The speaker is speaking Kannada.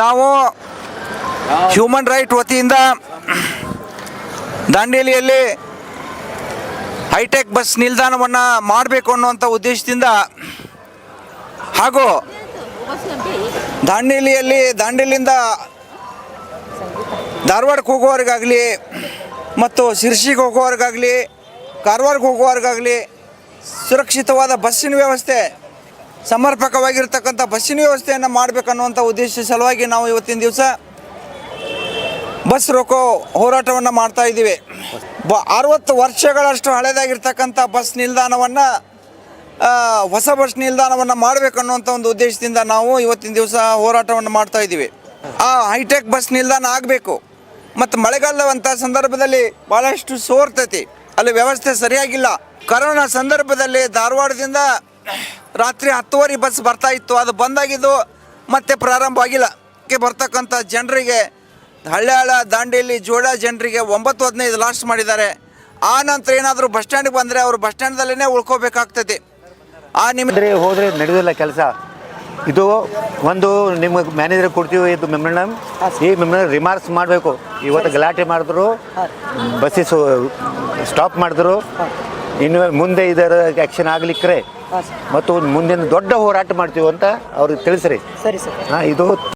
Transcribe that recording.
ನಾವು ಹ್ಯೂಮನ್ ರೈಟ್ ವತಿಯಿಂದ ದಾಂಡೇಲಿಯಲ್ಲಿ ಹೈಟೆಕ್ ಬಸ್ ನಿಲ್ದಾಣವನ್ನು ಮಾಡಬೇಕು ಅನ್ನುವಂಥ ಉದ್ದೇಶದಿಂದ ಹಾಗೂ ದಾಂಡೇಲಿಯಲ್ಲಿ, ದಾಂಡೇಲಿಯಿಂದ ಧಾರವಾಡಕ್ಕೆ ಹೋಗುವವರಿಗಾಗಲಿ ಮತ್ತು ಶಿರ್ಸಿಗೆ ಹೋಗುವವರಿಗಾಗಲಿ, ಕಾರವಾರಕ್ಕೆ ಹೋಗುವವರಿಗಾಗಲಿ ಸುರಕ್ಷಿತವಾದ ಬಸ್ಸಿನ ವ್ಯವಸ್ಥೆ ಸಮರ್ಪಕವಾಗಿರ್ತಕ್ಕಂಥ ಬಸ್ಸಿನ ವ್ಯವಸ್ಥೆಯನ್ನು ಮಾಡಬೇಕನ್ನುವಂಥ ಉದ್ದೇಶ ಸಲುವಾಗಿ ನಾವು ಇವತ್ತಿನ ದಿವಸ ಬಸ್ ರೋಕೋ ಹೋರಾಟವನ್ನು ಮಾಡ್ತಾ ಇದ್ದೀವಿ. ಬ ಅರವತ್ತು ವರ್ಷಗಳಷ್ಟು ಹಳೆಯದಾಗಿರ್ತಕ್ಕಂಥ ಬಸ್ ನಿಲ್ದಾಣವನ್ನು ಹೊಸ ಬಸ್ ನಿಲ್ದಾಣವನ್ನು ಮಾಡಬೇಕನ್ನುವಂಥ ಒಂದು ಉದ್ದೇಶದಿಂದ ನಾವು ಇವತ್ತಿನ ದಿವಸ ಹೋರಾಟವನ್ನು ಮಾಡ್ತಾ ಇದ್ದೀವಿ. ಆ ಹೈಟೆಕ್ ಬಸ್ ನಿಲ್ದಾಣ ಆಗಬೇಕು. ಮತ್ತು ಮಳೆಗಾಲವಂಥ ಸಂದರ್ಭದಲ್ಲಿ ಭಾಳಷ್ಟು ಸೋರ್ತೈತಿ. ಅಲ್ಲಿ ವ್ಯವಸ್ಥೆ ಸರಿಯಾಗಿಲ್ಲ. ಕರೋನಾ ಸಂದರ್ಭದಲ್ಲಿ ಧಾರವಾಡದಿಂದ ರಾತ್ರಿ ಹತ್ತುವರೆ ಬಸ್ ಬರ್ತಾ ಇತ್ತು. ಅದು ಬಂದಾಗಿದ್ದು ಮತ್ತೆ ಪ್ರಾರಂಭ ಆಗಿಲ್ಲ. ಕ್ಕೆ ಬರ್ತಕ್ಕಂಥ ಜನರಿಗೆ ಹಳ್ಳ್ಯಾಳ ದಾಂಡೇಲಿ ಜೋಡ ಜನರಿಗೆ ಒಂಬತ್ತು ಹದಿನೈದು ಲಾಸ್ಟ್ ಮಾಡಿದ್ದಾರೆ. ಆ ನಂತರ ಏನಾದರೂ ಬಸ್ ಸ್ಟ್ಯಾಂಡಿಗೆ ಬಂದರೆ ಅವರು ಬಸ್ ಸ್ಟ್ಯಾಂಡ್ದಲ್ಲೇ ಉಳ್ಕೋಬೇಕಾಗ್ತದೆ. ಆ ನಿಮ್ಮದ್ರೆ ಹೋದರೆ ನಡೆಯೋದಿಲ್ಲ ಕೆಲಸ. ಇದು ಒಂದು ನಿಮಗೆ ಮ್ಯಾನೇಜರ್ ಕೊಡ್ತೀವಿ ಇದು ಮೆಮೊರಂ ಈ ಮೆಮೊರಂ ರಿಮಾರ್ಕ್ಸ್ ಮಾಡಬೇಕು. ಇವತ್ತು ಗಲಾಟೆ ಮಾಡಿದ್ರು. ಬಸ್ಸಿಸು ಸ್ಟಾಪ್ ಮಾಡಿದ್ರು. ಇನ್ನು ಮುಂದೆ ಇದರ ಆ್ಯಕ್ಷನ್ ಆಗ್ಲಿಕ್ಕೆ ಮತ್ತು ಮುಂದಿನ ದೊಡ್ಡ ಹೋರಾಟ ಮಾಡ್ತೀವಿ ಅಂತ ಅವ್ರಿಗೆ ತಿಳಿಸ್ರಿ. ಸರಿ ಸರ್. ಹಾಂ ಇದು